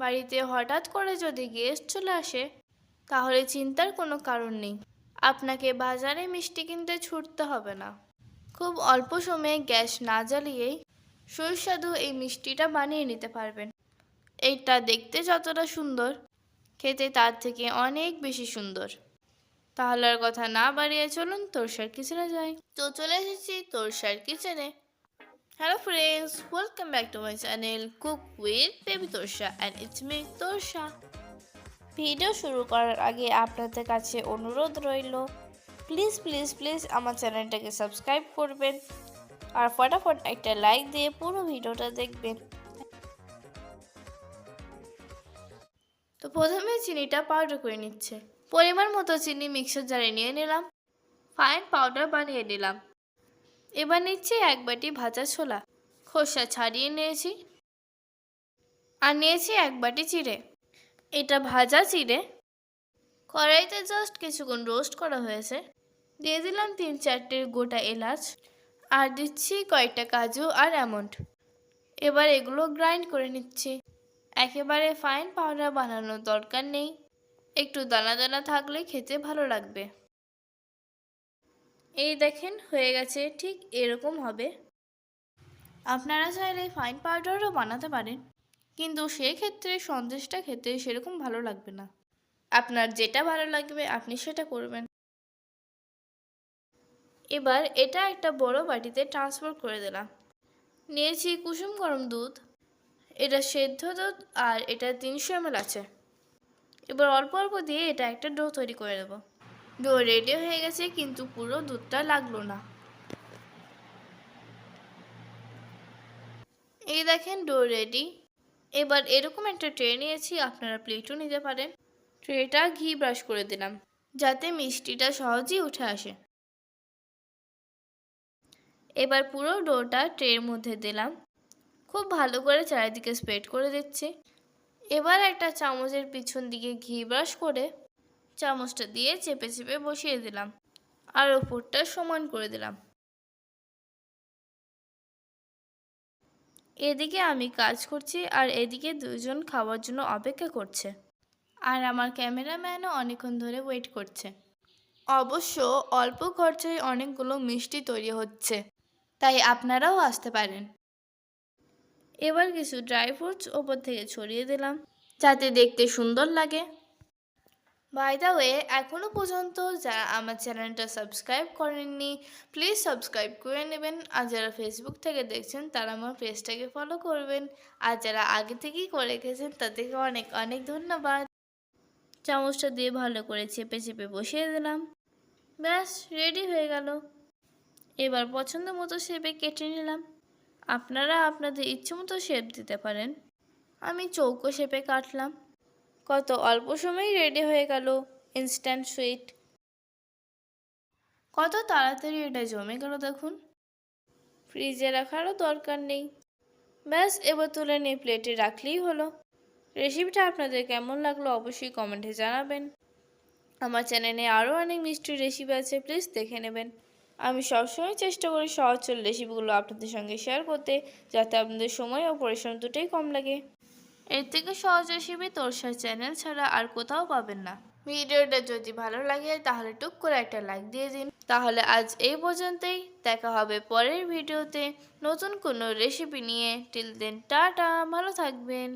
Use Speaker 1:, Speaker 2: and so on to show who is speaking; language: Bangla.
Speaker 1: বাড়িতে হঠাৎ করে যদি গেস্ট চলে আসে, তাহলে চিন্তার কোনো কারণ নেই। আপনাকে বাজারে মিষ্টি কিনতে ছুটতে হবে না। খুব অল্প সময়ে গ্যাস না জ্বালিয়েই সুস্বাদু এই মিষ্টিটা বানিয়ে নিতে পারবেন। এইটা দেখতে যতটা সুন্দর, খেতে তার থেকে অনেক বেশি সুন্দর। তাহলে আর কথা না বাড়িয়ে চলুন তোর তোরসার কিচেনে যাই। তো চলে এসেছি তোর তোরসার কিচেনে। Hello friends welcome back to my channel cook with baby Torsa and it's me Torsa video শুরু করার আগে আপনাদের কাছে অনুরোধ রইল প্লিজ প্লিজ প্লিজ আমার চ্যানেলটাকে সাবস্ক্রাইব করবেন আর ফটাফট একটা লাইক দিয়ে পুরো ভিডিওটা দেখবেন। তো প্রথমে চিনিটা পাউডার করে নিচ্ছে। পরিমাণ মতো চিনি মিক্সার জারে নিয়ে নিলাম। ফাইন পাউডার বানিয়ে নিলাম। এবার নিচ্ছি এক বাটি ভাজা ছোলা। খোসা ছাড়িয়ে নিয়েছি। আর নিয়েছি এক বাটি চিড়ে। এটা ভাজা চিড়ে। কড়াইতে জাস্ট কিছুক্ষণ রোস্ট করা হয়েছে। দিয়ে দিলাম তিন চারটে গোটা এলাচ। আর দিচ্ছি কয়েকটা কাজু আর অ্যামন্ড এবার এগুলো গ্রাইন্ড করে নিচ্ছি। একেবারে ফাইন পাউডার বানানোর দরকার নেই। একটু দানা দানা থাকলে খেতে ভালো লাগবে। এই দেখেন, হয়ে গেছে, ঠিক এরকম হবে। আপনারা চাইলে ফাইন পাউডারও বানাতে পারেন, কিন্তু সেক্ষেত্রে, সন্দেশটা খেতে সেরকম ভালো লাগবে না। আপনার যেটা ভালো লাগবে, আপনি সেটা করবেন। এবার এটা একটা বড় বাটিতে ট্রান্সফার করে দিলাম। নিয়েছি কুসুম গরম দুধ, এটা সেদ্ধ দুধ আর এটা তিনশো এম আছে। এবার অল্প অল্প দিয়ে এটা একটা ডো তৈরি করে দেবো ডো রেডি হয়ে গেছে, কিন্তু পুরো দুধটা লাগল না। এই দেখেন ডো রেডি। এবার এরকম একটা ট্রে নিয়েছি, আপনারা প্লেটও নিতে পারেন। ট্রেটা ঘি ব্রাশ করে দিলাম, যাতে মিষ্টিটা সহজেই উঠে আসে। এবার পুরো ডোটা ট্রের মধ্যে দিলাম। খুব ভালো করে চারিদিকে স্প্রেড করে দিচ্ছি। এবার একটা চামচের পিছন দিকে ঘি ব্রাশ করে চামচটা দিয়ে চেপে চেপে বসিয়ে দিলাম আর ওপরটা সমান করে দিলাম। এদিকে আমি কাজ করছি আর এদিকে দুজন খাওয়ার জন্য অপেক্ষা করছে। আর আমার ক্যামেরাম্যানও অনেকক্ষণ ধরে ওয়েট করছে। অবশ্য অল্প খরচায় অনেকগুলো মিষ্টি তৈরি হচ্ছে, তাই আপনারাও আসতে পারেন। এবার কিছু ড্রাই ফ্রুটস ওপর থেকে ছড়িয়ে দিলাম, যাতে দেখতে সুন্দর লাগে। বাই দ্য ওয়ে এখনও পর্যন্ত যারা আমার চ্যানেলটা সাবস্ক্রাইব করেননি প্লিজ সাবস্ক্রাইব করে নেবেন। আর যারা ফেসবুক থেকে দেখছেন, তারা আমার পেজটাকে ফলো করবেন। আর যারা আগে থেকেই করে রেখেছেন, তাদেরকে অনেক অনেক ধন্যবাদ। চামচটা দিয়ে ভালো করে চেপে চেপে বসিয়ে দিলাম। ব্যাস রেডি হয়ে গেল। এবার পছন্দ মতো শেপে কেটে নিলাম। আপনারা আপনাদের ইচ্ছে মতো শেপ দিতে পারেন। আমি চৌকো শেপে কাটলাম। কত অল্প সময়েই রেডি হয়ে গেল ইনস্ট্যান্ট সুইট কত তাড়াতাড়ি এটা জমে গেল দেখুন। ফ্রিজে রাখারও দরকার নেই। ব্যাস এবার তুলে নিয়ে প্লেটে রাখলেই হলো। রেসিপিটা আপনাদের কেমন লাগল অবশ্যই কমেন্টে জানাবেন। আমার চ্যানেলে আরও অনেক মিষ্টি রেসিপি আছে প্লিজ দেখে নেবেন। আমি সবসময় চেষ্টা করি সহজ রেসিপিগুলো আপনাদের সঙ্গে শেয়ার করতে যাতে আপনাদের সময় ও পরিশ্রম দুটোই কম লাগে। এর থেকে সহজ রেসিপি তোরসার চ্যানেল ছাড়া আর কোথাও পাবেন না। ভিডিওটা যদি ভালো লাগে, তাহলে টুক করে একটা লাইক দিয়ে দিন। তাহলে আজ এই পর্যন্তই। দেখা হবে পরের ভিডিওতে নতুন কোনো রেসিপি নিয়ে। টিল দেন টাটা, ভালো থাকবেন।